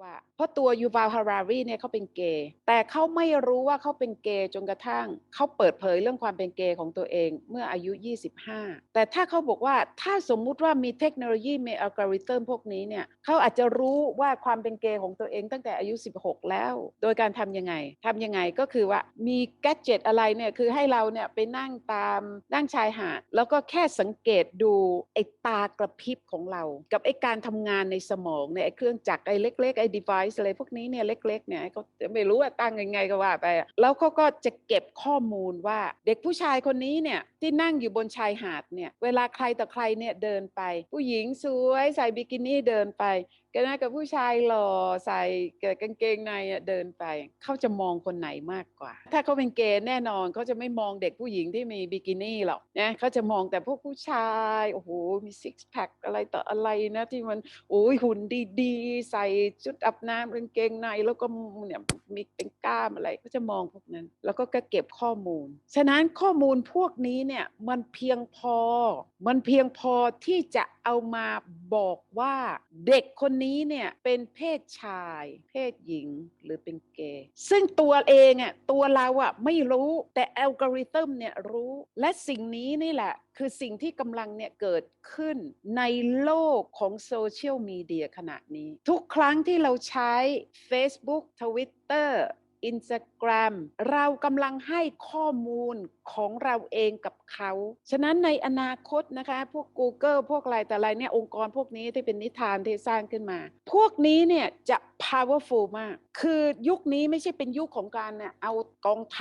ว่าเพราะตัวยูวาลฮารารีเนี่ยเขาเป็นเกย์แต่เขาไม่รู้ว่าเขาเป็นเกย์จนกระทั่งเขาเปิดเผยเรื่องความเป็นเกย์ของตัวเองเมื่ออายุ 25 แต่ถ้าเขาบอกว่าถ้าสมมุติว่ามีเทคโนโลยีมีอัลกอริทึมพวกนี้เนี่ยเขาอาจจะรู้ว่าความเป็นเกย์ของตัวเองตั้งแต่อายุ 16 แล้ว โดยการทำยังไงทำยังไงก็คือว่ามีแกจ e t อะไรเนี่ยคือให้เราเนี่ยไปนั่งตามนั่งชายหาดแล้วก็แค่สังเกตดูไอ้ตากระพริบของเรา กับไอ้การทำงานในสมองเนี่ยไอ้เครื่องจักรไอ้เล็ก ๆ ไอ้ device อะไรพวกนี้เนี่ยเล็กๆเนี่ยเขาไม่รู้ว่าตั้งยังไงก็ว่าไป แล้วเขาก็จะเก็บข้อมูลว่าเด็กผู้ชายคนนี้เนี่ยที่นั่งอยู่บนชายหาดเนี่ยเวลาใครต่อใครเนี่ยเดินไป ผู้หญิงสวยใส่บิกินี่เดินไป กันนะกับผู้ชายหล่อใส่กางเกงในเดินไป เขาจะมองคนไหนมากกว่า ถ้าเขาเป็นเกย์แน่นอนเขาจะไม่มองเด็กผู้หญิงที่มีบิกินี่หรอกนะเขาจะมองแต่พวกผู้ชายโอ้โหมีซิกแพคอะไรต่ออะไรนะที่มันโอ้ยหุ่นดีๆ ใส่ชุดอาบน้ำกางเกงในแล้วก็เนี่ยมีเป็นกล้ามอะไรเขาจะมองพวกนั้น แล้วก็เก็บข้อมูล ฉะนั้นข้อมูลพวกนี้เนี่ยมันเพียงพอมันเพียงพอที่จะเอามาบอกว่าเด็กคนนี้เนี่ยเป็นเพศชาย เพศหญิงหรือเป็นเกย์ซึ่งตัวเองอะตัวเราอะไม่รู้แต่อัลกอริทึมเนี่ยรู้และสิ่งนี้นี่แหละคือสิ่งที่กำลังเนี่ยเกิดขึ้นในโลกของโซเชียลมีเดียขณะนี้ ทุกครั้งที่เราใช้ Facebook Twitter Instagram เรากำลังให้ข้อมูลของเราเองกับเขา ฉะนั้นในอนาคตนะคะ พวก Google พวกอะไรแต่อะไรเนี่ยองค์กรพวกนี้ที่เป็นนิทานที่สร้างขึ้นมา พวกนี้เนี่ยจะ powerful มาก คือยุคนี้ไม่ใช่เป็นยุคของการเนี่ยเอากองทัพ